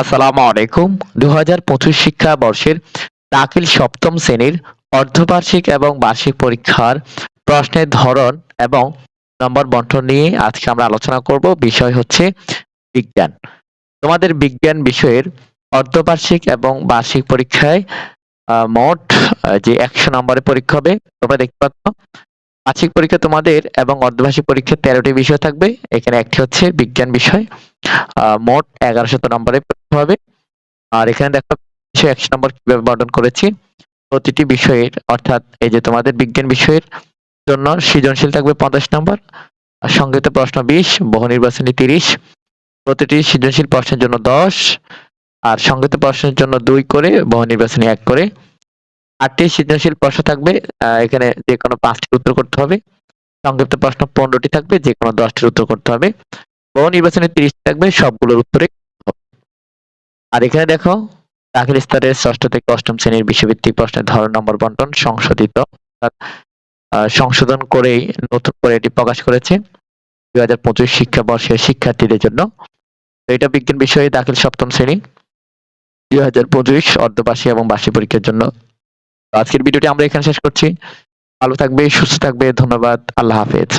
আসসালামু আলাইকুম। দু হাজার পঁচিশ শিক্ষাবর্ষের দাখিল সপ্তম শ্রেণির অর্ধবার্ষিক এবং বার্ষিক পরীক্ষার প্রশ্নের ধরন এবং নম্বর বন্টন নিয়ে আজকে আমরা আলোচনা করব। বিষয় হচ্ছে বিজ্ঞান। তোমাদের বিজ্ঞান বিষয়ের অর্ধবার্ষিক এবং বার্ষিক পরীক্ষায় মোট যে একশো নম্বরের পরীক্ষা হবে, তোমরা দেখতে পাচ্ছ। বার্ষিক পরীক্ষা তোমাদের এবং অর্ধবার্ষিক পরীক্ষা তেরোটি বিষয় থাকবে। এখানে একটি হচ্ছে বিজ্ঞান বিষয়। মোট এগারো শত নম্বরের পরীক্ষা হবে। আর এখানে দেখো, একশো নম্বর কীভাবে করেছি? প্রতিটি বিষয়ের, অর্থাৎ এই যে তোমাদের বিজ্ঞান বিষয়ের জন্য সৃজনশীল থাকবে পঞ্চাশ নম্বর, আর সংক্ষিপ্ত প্রশ্ন বিশ, বহু নির্বাচনী তিরিশ। প্রতিটি সৃজনশীল প্রশ্নের জন্য দশ, আর সংক্ষিপ্ত প্রশ্নের জন্য দুই করে, বহু নির্বাচনী এক করে। আটটি সৃজনশীল প্রশ্ন থাকবে এখানে যে কোনো পাঁচটি উত্তর করতে হবে। সংক্ষিপ্ত প্রশ্ন পনেরোটি থাকবে, যে কোনো দশটির উত্তর করতে হবে। বহু নির্বাচনে তিরিশ থাকবে, সবগুলোর উত্তরে আর এখানে দেখো দাখিল স্তরের ষষ্ঠ থেকে অষ্টম শ্রেণির বিষয়ভিত্তিক প্রশ্নের ধরন নম্বর বন্টন সংশোধিত সংশোধন করেই, নতুন করে এটি প্রকাশ করেছে দুই হাজার পঁচিশ শিক্ষাবর্ষের শিক্ষার্থীদের জন্য। এটা বিজ্ঞান বিষয়ে দাখিল সপ্তম শ্রেণি, দুই হাজার পঁচিশ অর্ধবার্ষিক এবং বার্ষিক পরীক্ষার জন্য। আজকের ভিডিওটি আমরা এখানে শেষ করছি। ভালো থাকবে, সুস্থ থাকবে, ধন্যবাদ, আল্লাহ হাফেজ।